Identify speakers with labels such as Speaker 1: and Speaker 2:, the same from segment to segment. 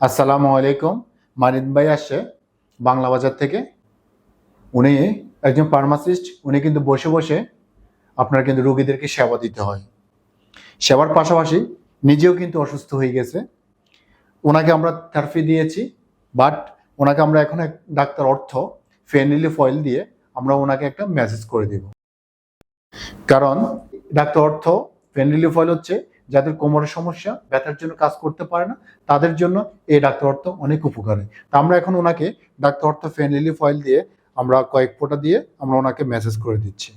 Speaker 1: আসসালামু আলাইকুম। মানিদ ভাই আসছে বাংলা বাজার থেকে। উনি একজন ফার্মাসিস্ট উনি কিন্তু বসে বসে আপনার কিন্তু রোগীদেরকে সেবা দিতে হয়। সেবার পাশাপাশি নিজেও কিন্তু অসুস্থ হয়ে গেছে। ওনাকে আমরা থেরাপি দিয়েছি বাট ওনাকে আমরা এখন এক ডাক্তার অর্থ ফেনিলি ফয়েল দিয়ে আমরা ওনাকে একটা মেসেজ করে দিব। কারণ ডাক্তার অর্থ ফেনিলি ফয়েল হচ্ছে যাদের কোমরের সমস্যা, ব্যথার জন্য কাজ করতে পারে না, তাদের জন্য এই ডাক্তার অর্থ অনেক উপকারী। তা আমরা এখন ওনাকে ডাক্তার অর্থ ফেনিলি ফয়েল দিয়ে আমরা কয়েক ফোঁটা দিয়ে আমরা ওনাকে মেসেজ করে দিচ্ছি।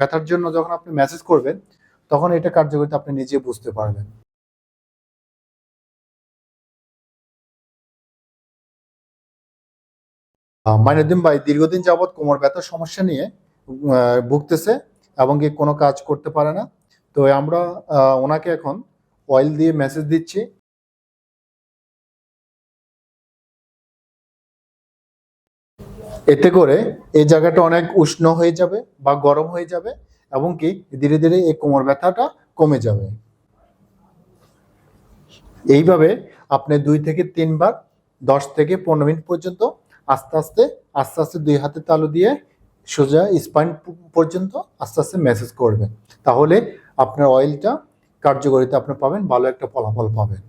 Speaker 1: ব্যথার জন্য যখন আপনি মেসেজ করবেন, তখন এটা কার্যকরিতা আপনি নিজে বুঝতে পারবেন। মাইনুদ্দিন ভাই, দীর্ঘদিন যাবৎ কোমর ব্যথার সমস্যা নিয়ে ভুগতেছে এবং কি কোনো কাজ করতে পারে না। তো আমরা ওনাকে এখন অয়েল দিয়ে মেসেজ দিচ্ছি। এতে করে এই জায়গাটা অনেক উষ্ণ হয়ে যাবে বা গরম হয়ে যাবে এবং কি ধীরে ধীরে এই কোমর ব্যথাটা কমে যাবে। এইভাবে আপনি দুই থেকে তিনবার, দশ থেকে পনেরো মিনিট পর্যন্ত আস্তে আস্তে আস্তে আস্তে দুই হাতে তালু দিয়ে সোজা স্পাইন পর্যন্ত আস্তে আস্তে মেসেজ করবেন তাহলে আপনার অয়েলটা কার্যকারিতা আপনি পাবেন, ভালো একটা ফলাফল পাবেন।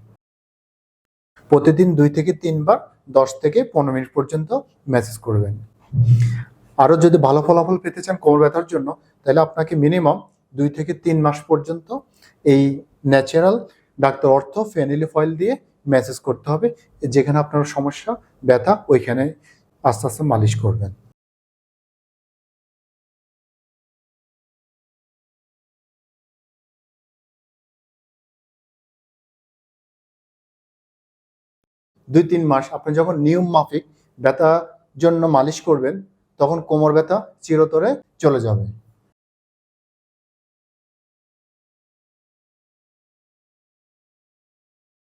Speaker 1: প্রতিদিন দুই থেকে তিনবার দশ থেকে পনেরো মিনিট পর্যন্ত মেসেজ করবেন। আরও যদি ভালো ফলাফল পেতে চান কোমর ব্যথার জন্য, তাহলে আপনাকে মিনিমাম দুই থেকে তিন মাস পর্যন্ত এই ন্যাচারাল ডাক্তার অর্থ ফেনিলি ফয়েল দিয়ে মেসেজ করতে হবে, যেখানে আপনার সমস্যা, ব্যথা ওইখানে আস্তে আস্তে মালিশ করবেন। দুই, তিন মাস আপনি যখন নিয়ম মাফিক ব্যথা জন্য মালিশ করবেন, তখন কোমর ব্যথা চিরতরে চলে যাবে।